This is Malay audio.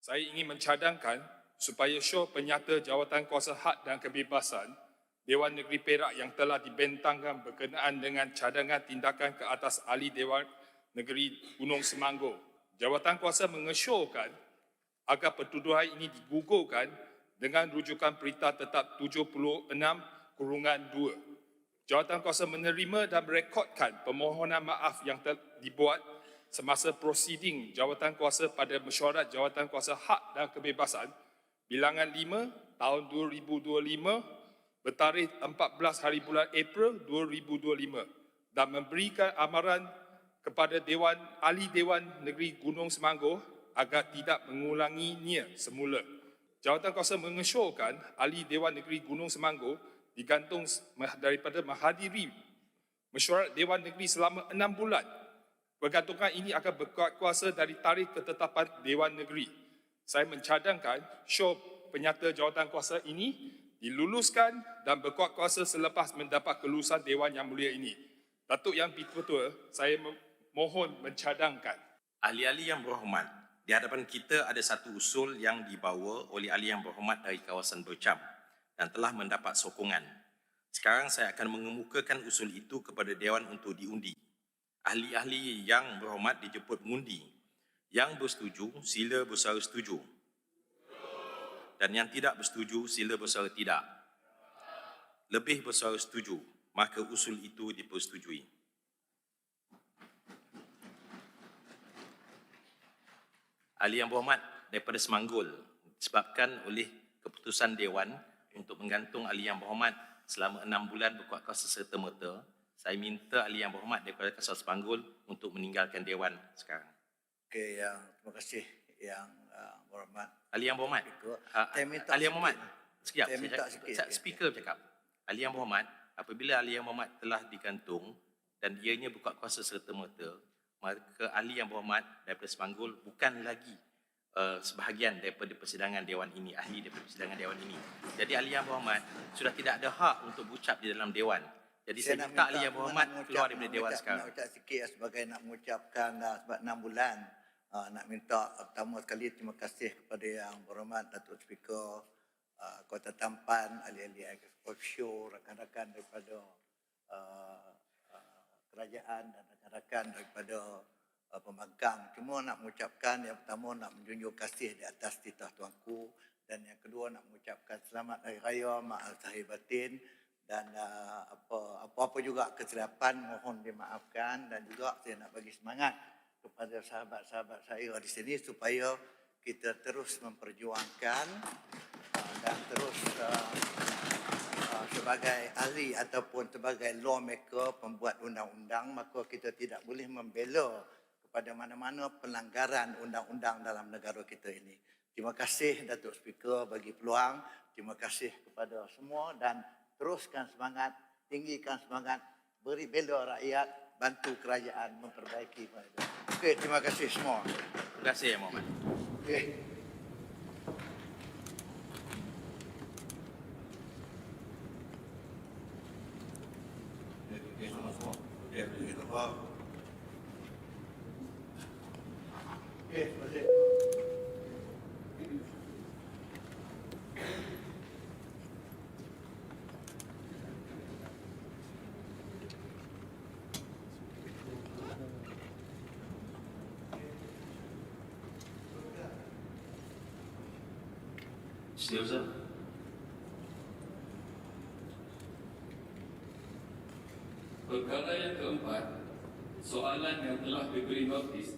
Saya ingin mencadangkan supaya show penyata jawatan kuasa hak dan kebebasan Dewan Negeri Perak yang telah dibentangkan berkenaan dengan cadangan tindakan ke atas ahli Dewan Negeri Gunung Semanggur. Jawatan kuasa mengesyorkan agar pertuduhan ini digugurkan dengan rujukan perintah tetap 76 kurungan 2. Jawatan kuasa menerima dan merekodkan permohonan maaf yang telah dibuat semasa prosiding jawatan kuasa pada mesyuarat jawatan kuasa hak dan kebebasan bilangan 5 tahun 2025 bertarikh 14 hari bulan April 2025 dan memberikan amaran kepada Dewan Ahli Dewan Negeri Gunung Semanggur agar tidak mengulanginya semula. Jawatan kuasa mengesyorkan Ahli Dewan Negeri Gunung Semanggur digantung daripada menghadiri mesyuarat Dewan Negeri selama enam bulan Pergantungan ini akan berkuat kuasa dari tarikh ketetapan Dewan Negeri. Saya mencadangkan show penyata jawatan kuasa ini diluluskan dan berkuat kuasa selepas mendapat kelulusan Dewan Yang Mulia ini. Datuk Yang Ketua, saya mohon mencadangkan. Ahli-ahli yang berhormat, di hadapan kita ada satu usul yang dibawa oleh ahli yang berhormat dari kawasan Bercam dan telah mendapat sokongan. Sekarang saya akan mengemukakan usul itu kepada Dewan untuk diundi ahli-ahli yang berhormat dijemput mengundi. Yang bersetuju, sila bersuara setuju. Dan yang tidak bersetuju, sila bersuara tidak. Lebih bersuara setuju, maka usul itu dipersetujui. Ahli yang berhormat daripada Semanggul disebabkan oleh keputusan Dewan untuk menggantung ahli yang berhormat selama enam bulan berkuat kuasa serta-merta saya minta ahli yang berhormat daripada Kasar Sepanggul untuk meninggalkan Dewan sekarang. Okey, yang terima kasih yang uh, berhormat. Ahli yang berhormat. Uh, Saya minta ahli yang berhormat. Sekejap. Saya minta cakap- sikit, cakap- sikit. Speaker bercakap. Ahli yang berhormat, apabila ahli yang berhormat telah digantung dan ianya buka kuasa serta-merta, maka ahli yang berhormat daripada Sepanggul bukan lagi uh, sebahagian daripada persidangan Dewan ini, ahli daripada persidangan Dewan ini. Jadi ahli yang berhormat sudah tidak ada hak untuk berucap di dalam Dewan. Jadi saya, nak minta minta- yang mengucap- keluar daripada Dewan sekarang. Nak ucap sikit sebagai nak mengucapkan uh, sebab enam bulan. Uh, nak minta pertama sekali terima kasih kepada yang berhormat Datuk Speaker uh, Kota Tampan, ahli-ahli offshore, rakan-rakan daripada uh, uh, kerajaan dan rakan-rakan daripada uh, pembangkang. Cuma nak mengucapkan yang pertama nak menjunjung kasih di atas titah tuanku dan yang kedua nak mengucapkan selamat hari raya Mak Al-Zahir Batin dan uh, apa apa-apa juga kesilapan mohon dimaafkan dan juga saya nak bagi semangat kepada sahabat-sahabat saya di sini supaya kita terus memperjuangkan uh, dan terus uh, uh, sebagai ahli ataupun sebagai lawmaker pembuat undang-undang maka kita tidak boleh membela kepada mana-mana pelanggaran undang-undang dalam negara kita ini. Terima kasih Datuk Speaker bagi peluang. Terima kasih kepada semua dan teruskan semangat, tinggikan semangat, beri bela rakyat, bantu kerajaan memperbaiki. Okey, terima kasih semua. Terima kasih Berhormat. Okey. Okey, terima kasih. Setiausaha Perkara yang keempat Soalan yang telah diberi notis